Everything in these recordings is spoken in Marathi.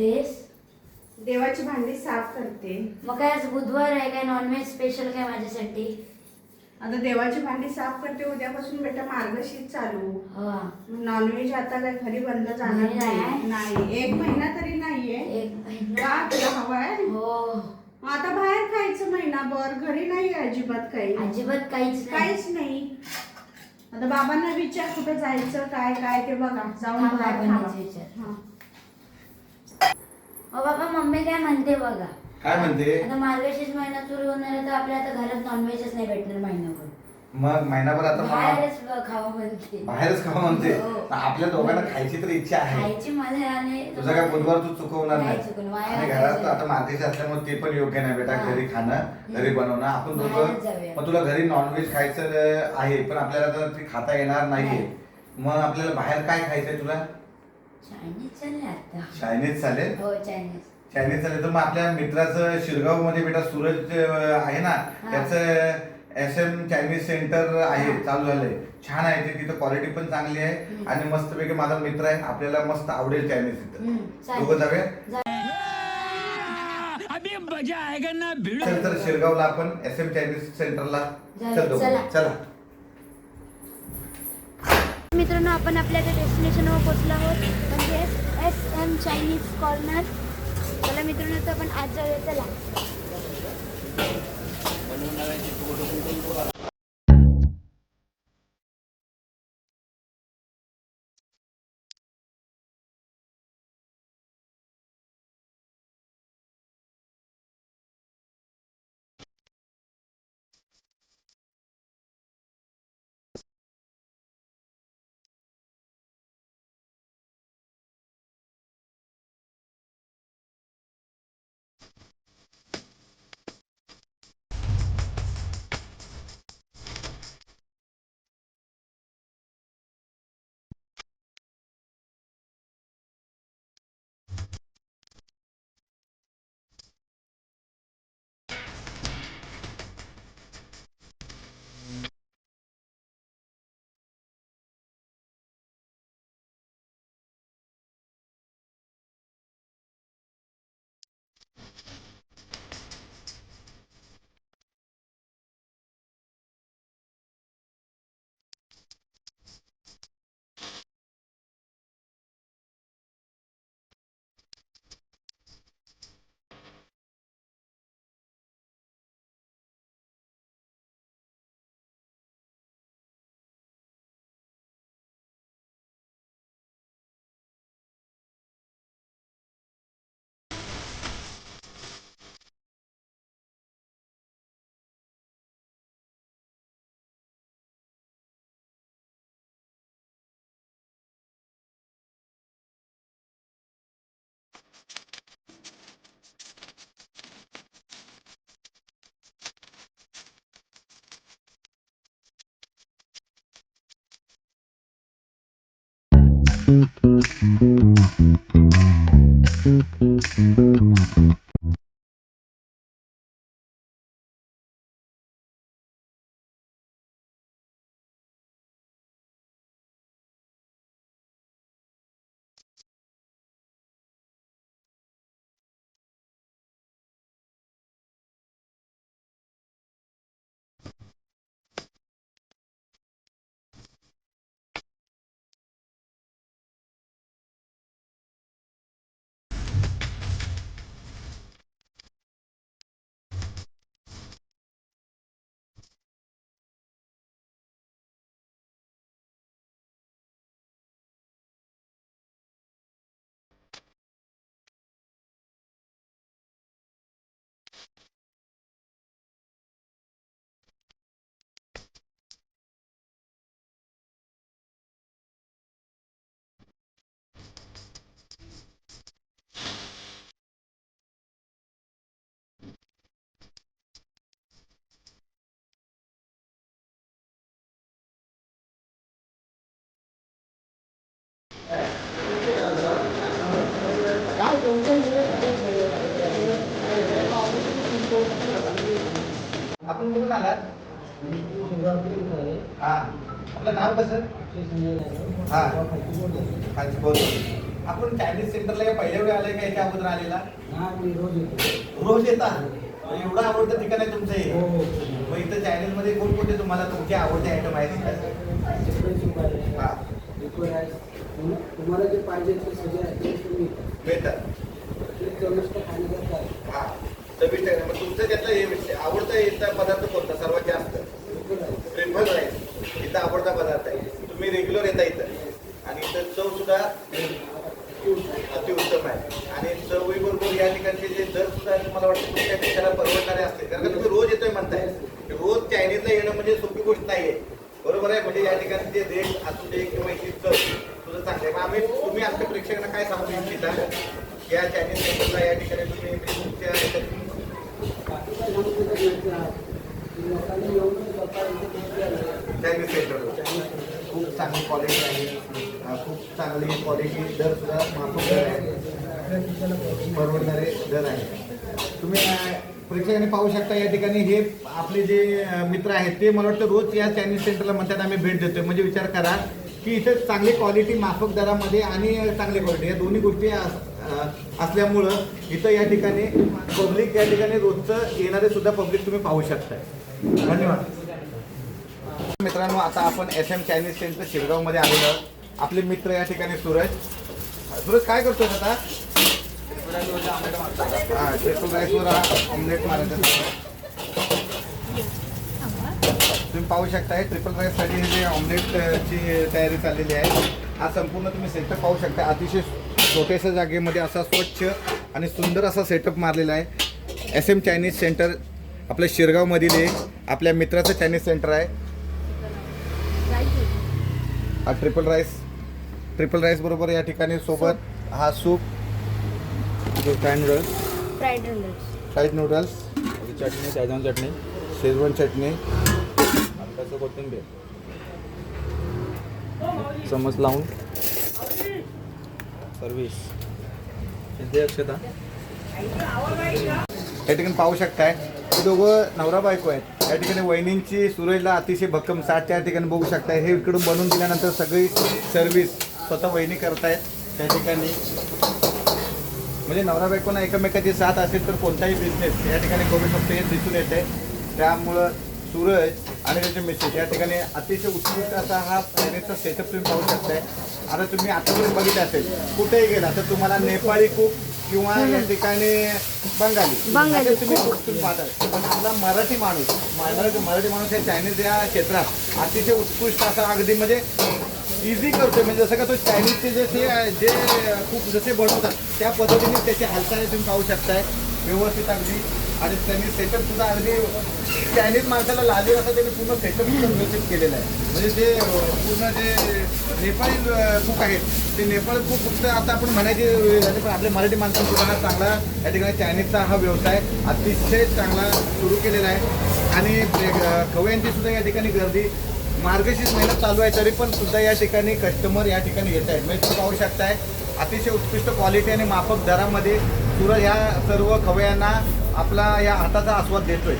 करतेस देवाची भांडी साफ करते. मग काय आज बुधवार आहे काय? नॉनव्हेज स्पेशल काय माझ्यासाठी? आता देवाची भांडी साफ करते. उद्यापासून बेटा मार्गशीर चालू. हा. नॉनव्हेज आता काय घरी बंद जाणार नाही. नाही. नाही. एक महिना तरी नाहीये. एक महिना? का तुला हवाय? हो. आता बाहेर खायचं महिनाभर. घरी नाही अजिबात काही. अजिबात काहीच नाही. काहीच नाही. आता बाबांना विचार कुठं जायचं काय काय ते बघा. जाऊन हा, बाहेर बाबांनाच खावा. विचार. हा. अहो बाबा मम्मी काय म्हणते बघा काय म्हणते आता मार्गशीर्ष महिना सुरू होणार आहे तर आपल्या आता घरात नॉनव्हेजच नाही भेटणार महिनाभर मग महिनाभर आता मला बाहेरच खावं म्हणते बाहेरच खावा म्हणते हो. तर आपल्या दोघांना खायची तर इच्छा आहे खायची मला आणि तुझा काय बुधवार तू चुकवणार नाही नाही चुकवणार. वाया आणि घरात आता मातीचे असल्यामुळे ते पण योग्य नाही बेटा हा. घरी खाणं घरी बनवणं आपण बाहेरच दोघं. मग तुला घरी नॉनव्हेज खायचं आहे पण आपल्याला तर ते खाता येणार नाहीये नाही. मग आपल्याला बाहेर काय खायचंय तुला चायनीज चालले आता. चायनीज चालेल हो चायनीज चायनीज चालेल तर मग आपल्या मित्राचं शिरगावमध्ये बेटा सूरज अं, आहे ना? हा. त्याचं एस एम चायनीज सेंटर आहे हा. चालू झालंय. छान आहे ते. तिथं क्वालिटी पण चांगली आहे हम्म. आणि मस्तपैकी माझा मित्र आहे. आपल्याला मस्त आवडेल चायनीज तिथं. हम्म, चालेल. दोघं जाऊया? जा- अभी मजा आएगा ना भिड़ो. चल तर शिरगावला आपण एस एम चायनीज सेंटरला चल दोघं. चला. चला. मित्रांनो आपण आपल्या डेस्टिनेशनवर पोहोचलो आहोत. म्हणजे एस एम चायनीज कॉर्नर चला मित्रांनो तर आपण आज जाऊया चला. कुठून आलात हा. आपलं नाव कसं? हा. खालची बोल. आपण चायनीज सेंटरला पहिल्या वेळी आलाय का याच्या अगोदर आलेला? हा रोज येतो एवढं आवडतं ठिकाण आहे तुमचं हे. हो हो. मग इथं चायनीजमध्ये कोणकोणते तुम्हाला तुमचे आवडते आयटम आहेत? हा. तुम्हाला जे पाहिजे ते सगळे भेटतात. चविष्ट खाण्यासारखं मग तुमचं त्यातलं हे आवडता याचा पदार्थ कोणता? सर्वात जास्त लिक्विड आहे ट्रिपल राईस इथं आवडता पदार्थ आहे तुम्ही रेग्युलर येता इथं आणि इथं चव सुद्धा अतिउत्तम आहे आणि चवीबरोबर या ठिकाणचे जे दर सुद्धा मला वाटतं तुमच्या देशाला परवडणारे असते कारण का तुम्ही रोज येतोय म्हणताय रोज चायनीजला येणं म्हणजे सोपी गोष्ट नाहीये बरोबर आहे म्हणजे या ठिकाणी जे रेट असू दे किंवा इथली चव तुझं चांगलं आहे मग आम्ही तुम्ही आमच्या प्रेक्षकांना काय सांगू इच्छिता या चायनीज सेंटरला या ठिकाणी तुम्ही तुमच्या ह्याच्यात बाकी काय सांगू तुला घ्यायचं आहे की लोकांनी येऊन स्वतः इथे घेतली आहे चायनीज सेंटर खूप चांगली क्वालिटी आहे. खूप चांगली क्वालिटी दर सुद्धा माफक दर आहे. परवडणारे दर आहे. तुम्ही प्रेक्षकांनी पाहू शकता या ठिकाणी हे आपले जे मित्र आहेत ते मला वाटतं रोज या चायनीज सेंटरला म्हणतात आम्ही भेट देतोय. म्हणजे विचार करा की इथे चांगली क्वालिटी माफक दरामध्ये आणि चांगली क्वालिटी या दोन्ही गोष्टी अस- असल्यामुळं इथं या ठिकाणी पब्लिक या ठिकाणी रोजचं येणारे सुद्धा पब्लिक तुम्ही पाहू शकताय. धन्यवाद. मित्रांनो आता आपण एस एम चायनीज सेंटर शिरगावमध्ये आलेलो आपले मित्र या ठिकाणी सूरज. सूरज काय करतोय आता? ट्रिपल राईसवर ऑमलेट मारायचं तुम्ही पाहू शकताय ट्रिपल राईससाठी हे जे ऑमलेटची तयारी चाललेली आहे हा संपूर्ण तुम्ही सेटअप पाहू शकता अतिशय छोट्याशा जागेमध्ये असा स्वच्छ आणि सुंदर असा सेटअप मारलेला आहे. एस एम चायनीज सेंटर आपल्या शिरगावमधील एक आपल्या मित्राचं चायनीज सेंटर आहे. हा ट्रिपल राईस ट्रिपल राईस बरोबर या ठिकाणी सोबत हा soup fry noodles fried noodles fried noodles चटणी शेजवान चटणी शेजवान चटणी हलकाचं कोथिंबीर. चमच लावून. सर्विस. इथे अक्षता? या ठिकाणी पाहू शकताय. हे दोघं नवरा बायको आहेत. या ठिकाणी वहिनींची सूरजला अतिशय भक्कम साठ त्या ठिकाणी बघू शकताय. हे इकडून बनवून दिल्यानंतर सगळी सर्व्हिस स्वतः वहिनी करतायत त्या ठिकाणी. म्हणजे नवरा बायकोना एकमेकाची साथ असेल तर कोणताही बिझनेस या ठिकाणी करू शकतो हे दिसून येते त्यामुळं सूरज आणि त्याचे मिसेस या ठिकाणी अतिशय उत्कृष्ट असा हा प्लॅनेटचा सेटअप तुम्ही पाहू शकताय. आता तुम्ही आतापर्यंत बघितलं असेल कुठेही गेला तर तुम्हाला नेपाळी खूप किंवा या ठिकाणी बंगाली. बंगाली. असे तुम्ही तुम्ही पाहता. पण आपला मराठी माणूस मराठी मराठी माणूस या चायनीज या क्षेत्रात अतिशय उत्कृष्ट असा अगदी म्हणजे इझी करतोय. म्हणजे जसं का तो चायनीजचे जे ते जे खूप जसे बनवतात त्या पद्धतीने त्याची हालचाली तुम्ही पाहू शकताय. व्यवस्थित अगदी. आणि त्यांनी सेटअप सुद्धा अगदी चायनीज माणसाला लागेल असं त्यांनी पूर्ण सेटअप व्यवस्थित केलेलं आहे. म्हणजे जे पूर्ण जे नेपाळी कुक आहेत ते नेपाळी कुक फक्त आता आपण म्हणायचे झाली, पण आपल्या मराठी माणसांना हा चांगला या ठिकाणी चायनीजचा हा व्यवसाय अतिशय चांगला सुरू केलेला आहे. आणि अं, खवयांची सुद्धा या ठिकाणी गर्दी मार्गशीर्ष महिना चालू आहे तरी पण सुद्धा या ठिकाणी कस्टमर या ठिकाणी येत आहेत. म्हणजे तुम्ही पाहू शकताय अतिशय उत्कृष्ट क्वालिटी आणि माफक दरामध्ये सूरज ह्या सर्व खवयांना आपला या हाताचा आस्वाद देतोय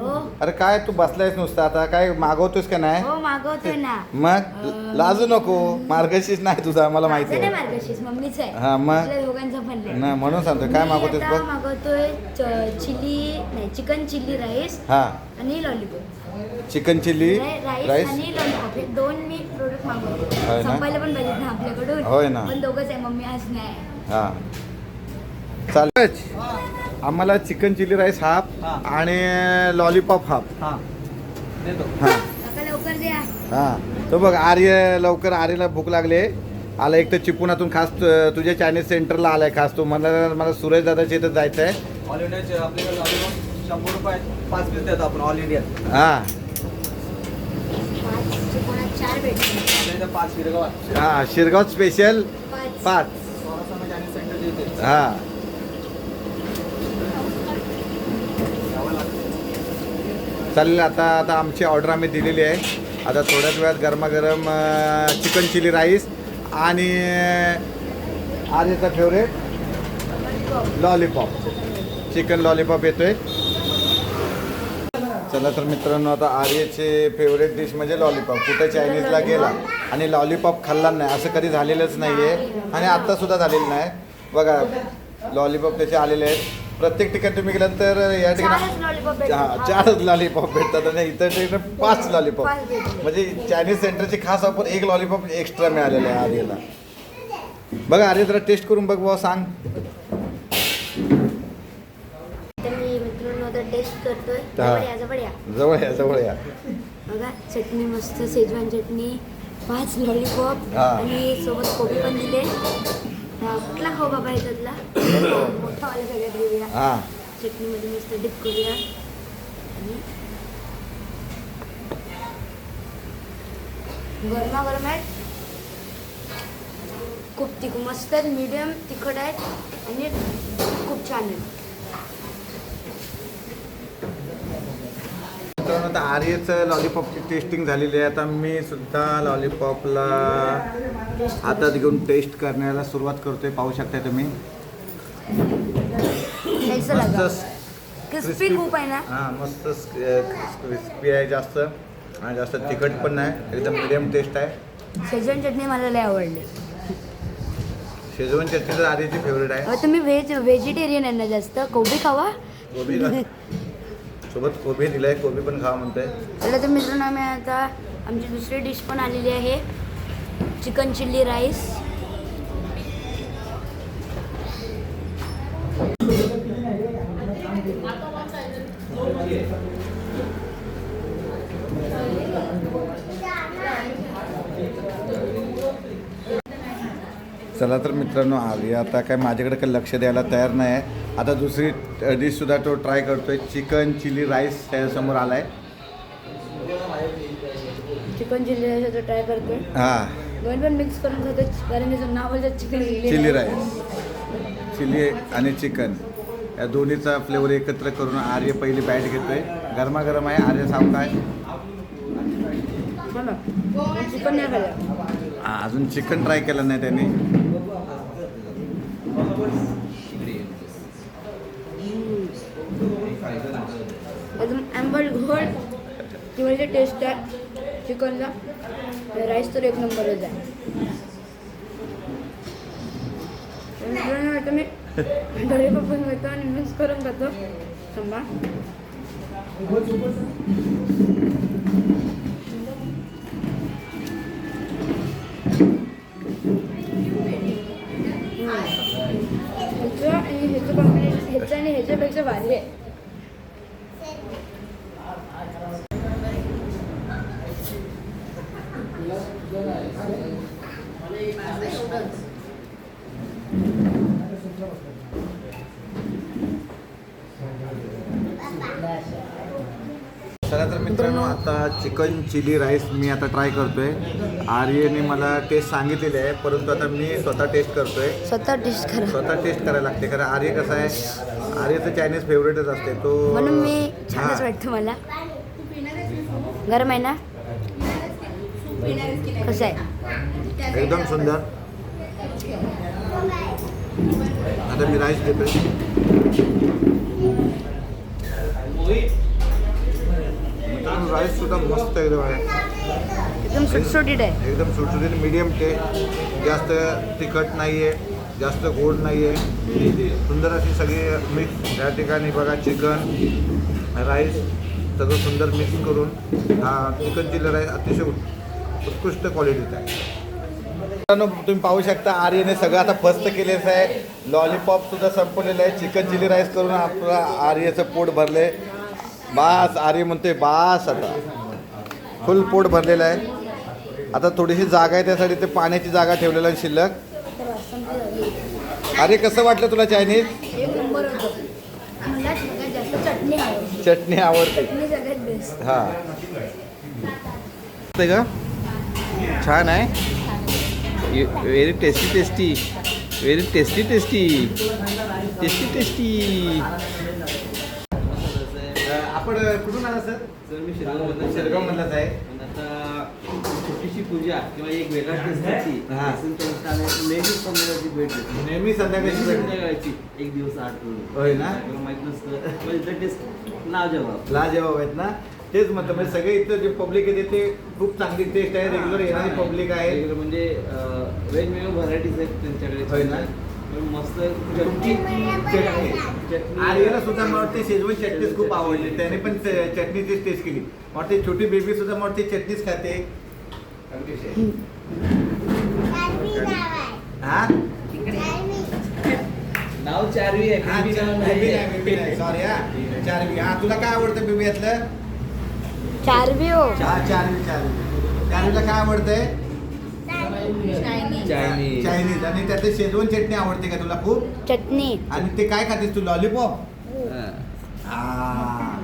हो अरे काय तू बसलायस नुसतं आता? काय मागवतोस का नाही? हो मागवतोय ना. मग लाजू नको. मार्गशीर्ष नाही तुझा मला माहिती माझं नाही आहे मार्गशीर्ष. मम्मीच आहे. हा, मग? आपल्या दोघांचा पण नाही. नाही म्हणून सांगतोय. काय मी मागवतोस आता बघ. मागवतोय च- चिली नाही चिकन चिली राईस हा. आणि lollipop. Chicken chilli rice rice? आणि लॉलीपॉप. हे दोन मी प्रोडक्ट मागवतो होय ना? संपायला पण पाहिजेत ना आपल्याकडून. होय ना. पण दोघंच आहे. मम्मी आज नाही. हा. चालेल. आम्हाला चिकन चिली राईस हाफ हा. आणि लॉलीपॉप हाफ. हां. देतो. हा. काका लवकर द्या हा. तो बघ आर्य लवकर आर्यला भूक लागले. आला एक तर चिपळुणातून खास तु- तुझ्या चायनीज सेंटरला आलाय खास. तो मला मला सुरेश दादाच्या इथं जायचं आहे ऑल इंडियाचे आपल्याकडे लॉलीपॉप शंभर रुपये पाच पीस देतो आपण ऑल इंडिया हा. कोणात चार भेटले आपल्या इथं पाच शिरगाव. हा स्पेशल पाच. सेंटर इथे. हा यावं लागतं. चालेल आता आता आमची ऑर्डर आम्ही दिलेली आहे. आता थोड्याच वेळात गरमागरम चिकन चिली राईस आणि आर्यचा फेवरेट लॉलीपॉप चिकन लॉलीपॉप येतोय. चला तर मित्रांनो आता आर्यचे फेवरेट डिश म्हणजे लॉलीपॉप कुठं चायनीजला गेला आणि लॉलीपॉप खाल्ला नाही असं कधी झालेलंच नाही आहे आणि आत्तासुद्धा झालेलं नाही. बघा लॉलीपॉप त्याचे आलेले आहेत. प्रत्येक ठिकाणी तुम्ही गेल्यानंतर या ठिकाणी लॉलीपॉप हा, चारच लॉलीपॉप भेटतात आणि इतर ठिकाणी पाच लॉलीपॉप पाच भेटले. म्हणजे चायनीज सेंटरची खास ऑफर एक लॉलीपॉप एक्स्ट्रा मिळालेलं आहे आर्यला बघा आर्य जरा टेस्ट करून बघ बुवा सांग. हा. जवळ या जवळ या. बघा चटणी मस्त शेजवान चटणी पाच लॉलीपॉप हा. आणि सोबत कोबी पण दिले. हा, कुठला खाऊ बाबा ह्याच्यातला मोठा वाला सगळ्यात घेऊया हा. चटणीमध्ये मस्त डिप करूया. आणि गरमागरम आहेत खूप तिख मस्त आहेत मीडियम तिखट आहेत आणि खूप छान आहेत मित्रांनो आता आर्यचं लॉलीपॉपची टेस्टिंग झालेली आहे. आता मी सुद्धा लॉलीपॉपला हातात घेऊन टेस्ट करण्याला सुरुवात करतोय. पाहू शकता तुम्ही. कैसं लागा मस्त क्रिस्पी खूप आहे ना? हां मस्त क्रिस्पी आहे जास्त. आणि जास्त तिखट पण नाही. एकदम मिडियम टेस्ट आहे. शेजवान चटणी मला लय आवडली. शेजवान चटणी तर आर्यची फेवरेट आहे. अहो, तुम्ही व्हेज व्हेजिटेरियन आहे ना जास्त? कोबी खावा? कोबी? सोबत कोबी दिलाय कोबी पण खा म्हणतोय. चला तर मित्रांनो आम्ही आता आमची दुसरी डिश पण आलेली आहे. Chicken chilli rice. चला तर मित्रांनो आर्य आता काय माझ्याकडे काही लक्ष द्यायला तयार नाही आहे आता दुसरी डिशसुद्धा तो ट्राय करतोय. चिकन चिली राईस त्याच्यासमोर आलाय. चिकन चिल्ली राईस आता ट्राय करतोय. हां. दोन पण मिक्स करून खातो कारण त्याचं नाव आहे चिकन चिली राईस. चिली आणि चिकन. या दोन्हीचा फ्लेवर एकत्र करून आर्य पहिली बॅट घेतोय. गरमागरम आहे. आर्य साव काय? चिकन नाही अजून चिकन ट्राय केलं नाही त्यांनी. किंवा टेस्ट आहे. चिकनला. राईस तर एक नंबरच आहे. तर मित्रांनो आता मी डोळे पण घेतो आणि मिक्स करून खातो. थांबा. चला तर मित्रांनो आता चिकन चिली राईस मी आता ट्राय करतोय. आर्यने मला टेस्ट सांगितलेली आहे परंतु आता मी स्वतः टेस्ट करतोय. स्वतः डिश करा. स्वतः टेस्ट करायला लागते कारण आर्य कसं आहे आर्यचं चायनीज फेवरेटच असते तो म्हणून मी छानच. वाटतं मला. गरम आहे ना? कसं आहे? एकदम सुंदर. आता मी राईस मित्रांनो राईस सुद्धा मस्त एकदम आहे एकदम सुटसुटीत आहे. एकदम सुटसुटीत मीडियम टेस्ट जास्त तिखट नाही आहे जास्त गोड नाही आहे सुंदर अशी सगळी मिक्स या ठिकाणी बघा चिकन राईस सगळं सुंदर मिक्स करून. हा चिकन चिली राईस अतिशय उत्कृष्ट क्वालिटीचा आहे. मित्रांनो तुम्ही पाहू शकता आर्यने सगळं आता फस्त केलेलं आहे. लॉलीपॉप सुद्धा संपवलेलं आहे. चिकन चिली राईस करून आपला आर्यचं पोट भरले बास आर्य म्हणतोय बास आता. फुल पोट भरलेलं आहे. आता थोडीशी जागा आहे त्यासाठी ते पाण्याची जागा ठेवलेलं आहे शिल्लक. अरे कसं वाटलं तुला चायनीज? चटणी आवडते. हां. आहे का? छान आहे. Very tasty tasty very tasty tasty tasty tasty आपण कुठून आला सर? सर मी शिरगाव शिरगाव मधलाच आहे. आता छोटीशी पूजा किंवा एक वेगळा हा. नेहमीच संध्याकाळची भेट देते. नेहमी संध्याकाळची नेहमी भेट. संध्याकाळची. एक दिवस आठ होय ना? माहीत नसतं. म्हणजे टेस्ट नाव जवाब लाजवाब आहेत ना? तेच म्हणतो म्हणजे सगळे इथं जे पब्लिक येते ते खूप चांगली टेस्ट आहे रेग्युलर येणारी पब्लिक आहे. म्हणजे वेगवेगळ्या व्हरायटीज आहेत त्यांच्याकडे ना? मस्त तुमची चटणी. आर्यला सुद्धा मला वाटते शेजवान चटणीच खूप आवडली. त्याने पण च- चटणीचीच टेस्ट केली. वाटते छोटी बेबी सुद्धा मला वाटते चटणीच खाते. हा? नाव चारवी आहे हा, सॉरी हा. चारवी. हा तुला काय आवडतं बेबी यातलं? चारवी हो. हा चारवी चारवी. चारवीला काय आवडतंय? चायनीज. चायनीज. आणि त्यातली शेजवान चटणी आवडते का तुला खूप? चटणी. आणि ते काय खातेस तू? लॉलीपॉप? हा. आ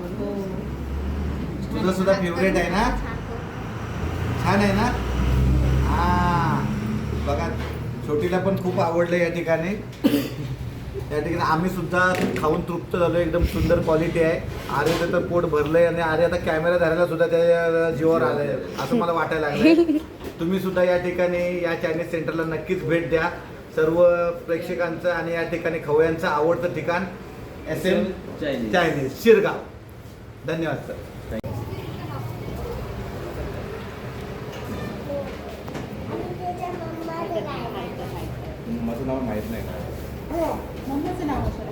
तुझं सुद्धा फेवरेट आहे ना? छान आहे ना? हा. बघा छोटीला पण खूप आवडलं या ठिकाणी. या ठिकाणी आम्ही सुद्धा खाऊन तृप्त झालो. एकदम सुंदर क्वालिटी आहे. आर्यचं तर पोट भरलंय आणि आर्य आता कॅमेरा धरायला सुद्धा त्या जीवावर आलंय. असं मला वाटायला लागलंय. तुम्ही सुद्धा या ठिकाणी या चायनीज सेंटरला नक्कीच भेट द्या. सर्व प्रेक्षकांचं आणि या ठिकाणी खवयांचं आवडतं ठिकाण S M Chinese Chinese Shirgaon. धन्यवाद सर माझं नाव माहीत नाही मम्मीचं नाव असं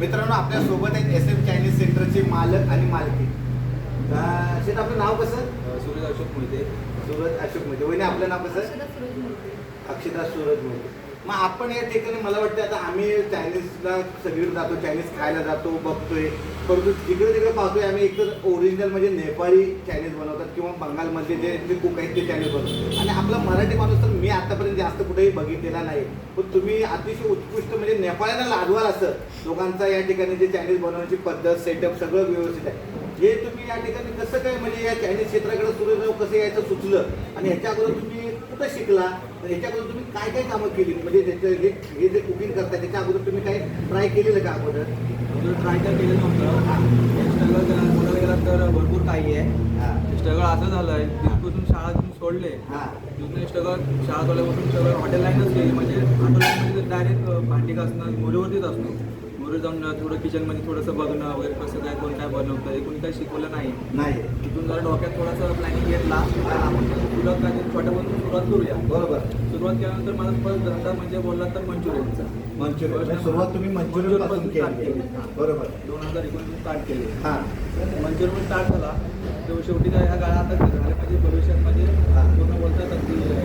मित्रांनो आपल्यासोबत आहेत एस एम चायनीज सेंटरचे मालक आणि मालकी. शेत आपलं नाव कसं? सूर्य अशोक मोहिते सूरज अशोक मोहिते वहिनी आपलं नाव कसं? अक्षता सूरज मोहिते मग आपण या ठिकाणी मला वाटतं आता आम्ही चायनीजला सगळीकडे जातो चायनीज खायला जातो बघतोय. परंतु तिकडे तिकडे पाहतोय आम्ही एकतर ओरिजिनल म्हणजे नेपाळी चायनीज बनवतात किंवा बंगालमधले जे जे कुक आहेत ते चायनीज बनवतात. आणि आपला मराठी माणूस तर मी आतापर्यंत जास्त कुठेही बघितलेला नाही. पण तुम्ही अतिशय उत्कृष्ट म्हणजे नेपाळ्यांना लागवाल असं लोकांचा या ठिकाणी जे चायनीज बनवण्याची पद्धत सेटअप सगळं व्यवस्थित आहे. हे तुम्ही या ठिकाणी कसं काय म्हणजे या चायनीज क्षेत्राकडे सुरू कसं यायचं सुचलं आणि ह्याच्या अगोदर तुम्ही कुठं शिकला? तर ह्याच्या अगोदर तुम्ही काय काय कामं केली? म्हणजे त्याचं हे हे जे कुकिंग करताय त्याच्या अगोदर तुम्ही काय ट्राय केलेलं का अगोदर? ट्राय काय केलं नव्हतं. स्ट्रगल बोलायला गेला तर भरपूर काही आहे. हा. स्ट्रगल असं झालंय तिथपासून शाळा तुम्ही सोडले. तिथून स्ट्रगल शाळा सोडल्यापासून सगळं हॉटेल लाईनच गेली म्हणजे हॉटेल लाईनमध्ये डायरेक्ट भांडी घासणं मुलीवरतीच असतो. मुली जाऊन थोडं किचनमध्ये थोडंसं बघणं वगैरे कसं काय कोण काय बनवतं हे कोणी काही शिकवलं नाही. नाही. तिथून जरा डोक्यात थोडासा प्लॅनिंग घेतला. सुरुवात काय छोट्यापासून सुरुवात करूया. बरोबर. सुरुवात केल्यानंतर माझा फर्स्ट धंदा म्हणजे बोलला तर मंचुरियनचा. मंचुरियन. म्हणजे सुरुवात तुम्ही मंचुरियनपासून केली. बरोबर. दोन हजार एकोणीस स्टार्ट केले. हा. मंचुरियन स्टार्ट झाला. तो शेवटी काय ह्या काळात आता झालं म्हणजे भविष्यात म्हणजे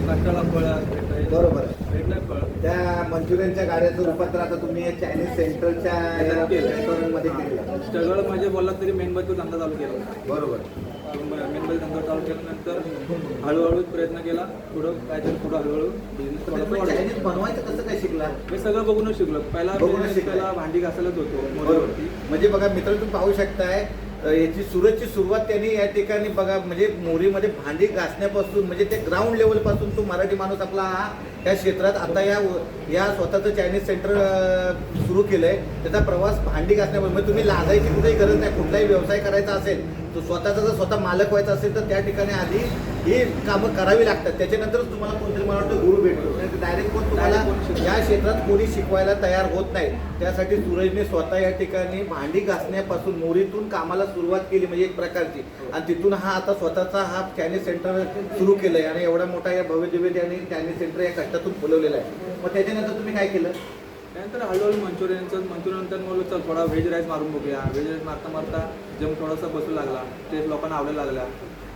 कष्टाला फळ भेटतंय. बरोबर आहे. भेटलंय फळ त्या मंचुरियनच्या गाड्याचं रूपांतर आता तुम्ही चायनीज सेंटरच्या रेस्टॉरंटमध्ये केलं स्ट्रगल म्हणजे बोलला तरी मेणबत्ती धंदा चालू केला होता. बरोबर मेणबत्ती धंदा चालू केल्यानंतर हळूहळू प्रयत्न केला पुढं काहीतरी पुढं हळूहळू बिझनेस तुम्ही. चायनीज बनवायचं कसं काय शिकला मी सगळं बघूनच शिकलो पहिला बघूनच business. पहिला भांडी घासायलाच होतो बरोबर मोदीवरती म्हणजे बघा मित्र तुम्ही पाहू शकताय याची सुरतची सुरुवात त्यांनी या ठिकाणी बघा म्हणजे मोरीमध्ये भांडी घासण्यापासून म्हणजे ते ग्राउंड लेवलपासून तो मराठी माणूस आपला हा या क्षेत्रात आता या या स्वतःचं चायनीज सेंटर सुरू केलं आहे त्याचा प्रवास भांडी घासण्यापासून म्हणजे तुम्ही लाजायची कुठेही गरज नाही. कुठलाही व्यवसाय करायचा असेल तो स्वतःचा जर स्वतः मालक व्हायचा असेल तर त्या ठिकाणी आधी ही कामं करावी लागतात. त्याच्यानंतरच तुम्हाला कोणतरी मला वाटतं गुरु भेटतो. डायरेक्ट कोण तुम्हाला या क्षेत्रात कोणी शिकवायला तयार होत नाही. त्यासाठी सूरजने स्वतः या ठिकाणी भांडी घासण्यापासून मोरीतून कामाला सुरुवात केली म्हणजे एक प्रकारची. आणि तिथून हा आता स्वतःचा हा चायनीज सेंटर सुरू केलंय. आणि एवढा मोठा या भव्य त्यांनी चायनीज सेंटर या कष्टातून फुलवलेला आहे. मग त्याच्यानंतर तुम्ही काय केलं? त्यानंतर हळूहळू मंचुरियनचं मंचुरियन नंतर म्हणलं चल थोडा व्हेज राईस मारून बघूया. व्हेज राईस मारता मारता जम थोडासा बसू लागला. ते लोकांना आवडायला लागला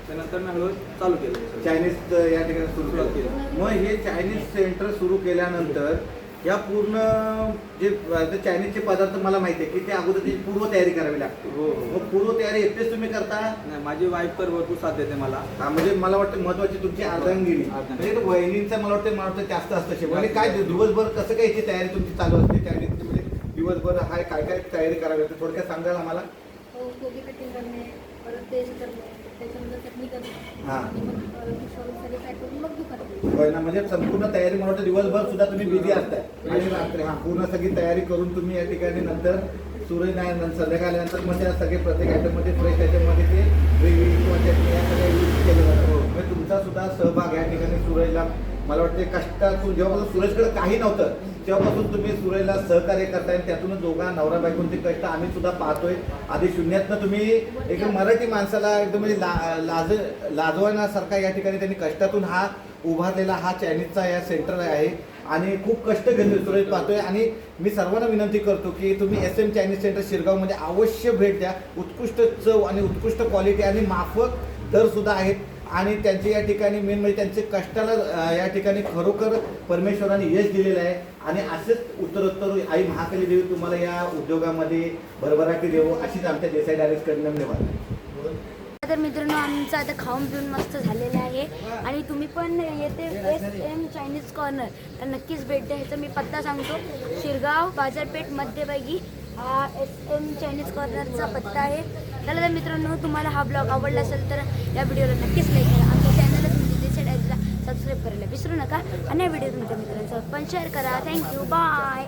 त्यानंतर मी हळूहळू चालू केलं. चायनीज या ठिकाणी सुरू सुरुवात केलं. मग हे चायनीज सेंटर सुरू केल्यानंतर या पूर्ण जे चायनीजचे पदार्थ मला माहिती आहे की ते अगोदर त्याची पूर्व तयारी करावी लागते. हो हो. मग पूर्व तयारी एकटेच तुम्ही करता? नाही माझी वाईफ तर भरपूर साथ देते मला. हा, म्हणजे मला वाटतं महत्वाची तुमची अर्धांगिरी अर्धांगिरी. म्हणजे वहिनींचा मला वाटतं मला वाटतं जास्त असतं शेवट. म्हणजे काय दिवसभर कसं काय याची तयारी तुमची चालू असते? चायनीजची म्हणजे दिवसभर हाय काय काय तयारी करावी लागते? थोडक्यात सांगाल आम्हाला? हो कोबी कटिंग करणे परत करणे. हा. होय ना म्हणजे संपूर्ण तयारी मला वाटतं दिवसभर सुद्धा तुम्ही बिझी असताय. आणि रात्री हा पूर्ण सगळी तयारी करून तुम्ही या ठिकाणी नंतर सूर्य नाही नंतर संध्याकाळी आल्यानंतर मग त्या सगळे प्रत्येक आयटममध्ये फ्रेश त्याच्यामध्ये ते ग्रेव्ही किंवा चटणी या सगळ्या यूज केलं जातं म्हणजे तुमचा सुद्धा सहभाग या ठिकाणी सूरजला मला वाटते कष्टातून जेव्हापासून सूरजकडे काही नव्हतं तेव्हापासून तुम्ही सुरेला सहकार्य करताय त्यातूनच दोघा नवरा बायकोंचे कष्ट आम्ही सुद्धा पाहतोय. आधी शून्यातनं तुम्ही एक मराठी माणसाला एकदम म्हणजे ला लाज लाजवण्यासारखा या ठिकाणी त्यांनी कष्टातून हा उभारलेला हा चायनीजचा या सेंटर आहे. आणि खूप कष्ट घेतले सुरेश पाहतोय. आणि मी सर्वांना विनंती करतो की तुम्ही एस एम चायनीज सेंटर शिरगावमध्ये अवश्य भेट द्या. उत्कृष्ट चव आणि उत्कृष्ट क्वालिटी आणि माफक दर सुद्धा आहेत. आणि त्यांचे या ठिकाणी मेन म्हणजे त्यांचे कष्टाला या ठिकाणी खरोखर परमेश्वराने यश दिलेलं आहे. आणि असेच उत्तरोत्तर आई महाकाली देवी तुम्हाला या उद्योगामध्ये भरभराटी देऊ अशीच आमच्या देसाई डायरेक्टकडनं धन्यवाद तर मित्रांनो आमचं आता खाऊन पिऊन मस्त झालेलं आहे. आणि तुम्ही पण येते एस एम चायनीज कॉर्नर तर नक्कीच भेट द्या. ह्याचा मी पत्ता सांगतो. शिरगाव बाजारपेठ मध्यभागी हा एस एम चायनीज कॉर्नरचा पत्ता आहे. चला तर मित्रांनो तुम्हाला हा ब्लॉग आवडला असेल तर या व्हिडिओला नक्कीच लाईक करा आमच्या चॅनलला तुम्ही डायरीला सबस्क्राईब करायला विसरू नका. आणि या व्हिडिओ तुमच्या मित्रांसोबत पण शेअर करा. Thank you bye